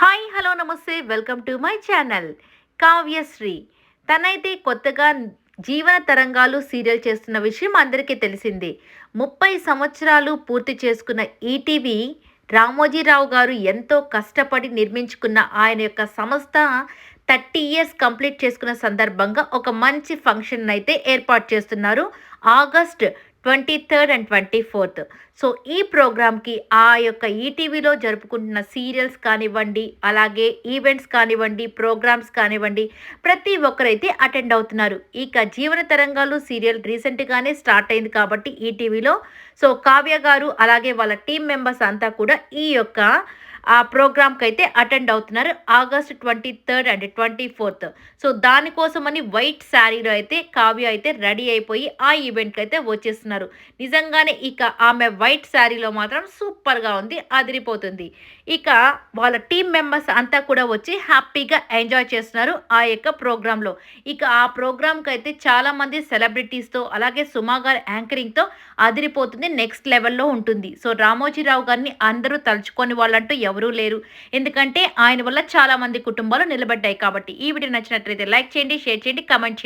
Hi hello నమస్తే welcome to my channel. Kavyasri. తనైతే కొత్తగా జీవన తరంగాలు సీరియల్ చేస్తున్న విషయం అందరికీ తెలిసిందే. ముప్పై సంవత్సరాలు పూర్తి చేసుకున్న ఈటీవీ రామోజీరావు గారు ఎంతో కష్టపడి నిర్మించుకున్న ఆయన యొక్క సంస్థ థర్టీ ఇయర్స్ కంప్లీట్ చేసుకున్న సందర్భంగా ఒక మంచి ఫంక్షన్ అయితే ఏర్పాటు చేస్తున్నారు. August twenty third and twenty fourth. So ఈ ప్రోగ్రామ్కి ఆ యొక్క ఈటీవీలో జరుపుకుంటున్న సీరియల్స్ కానివ్వండి అలాగే ఈవెంట్స్ కానివ్వండి ప్రోగ్రామ్స్ కానివ్వండి ప్రతి ఒక్కరైతే అటెండ్ అవుతున్నారు. ఇక జీవన తరంగాలు సీరియల్ రీసెంట్గానే స్టార్ట్ అయింది కాబట్టి ఈటీవీలో. సో కావ్య గారు అలాగే వాళ్ళ టీం మెంబర్స్ అంతా కూడా ఈ యొక్క ఆ ప్రోగ్రామ్కి అయితే అటెండ్ అవుతున్నారు August twenty third and twenty fourth. So దానికోసమని వైట్ శారీలో అయితే కావ్య అయితే రెడీ అయిపోయి ఆ ఈవెంట్కి అయితే వచ్చేస్తున్నారు. నిజంగానే ఇక ఆమె వైట్ శారీలో మాత్రం సూపర్గా ఉంది అదిరిపోతుంది. ఇక వాళ్ళ టీం మెంబర్స్ అంతా కూడా వచ్చి హ్యాపీగా ఎంజాయ్ చేస్తున్నారు ఆ యొక్క ప్రోగ్రాంలో ఇక ఆ ప్రోగ్రామ్కి అయితే చాలామంది సెలబ్రిటీస్తో అలాగే సుమా గారి యాంకరింగ్తో అదిరిపోతుంది నెక్స్ట్ లెవెల్లో ఉంటుంది. సో రామోజీరావు గారిని అందరూ తలుచుకొని వాళ్ళంటూ ఎవరూ లేరు. ఎందుకంటే ఆయన వల్ల చాలామంది కుటుంబాలు నిలబడ్డాయి కాబట్టి ఈ వీడియో నచ్చినట్లయితే లైక్ చేయండి షేర్ చేయండి కమెంట్ చేయండి.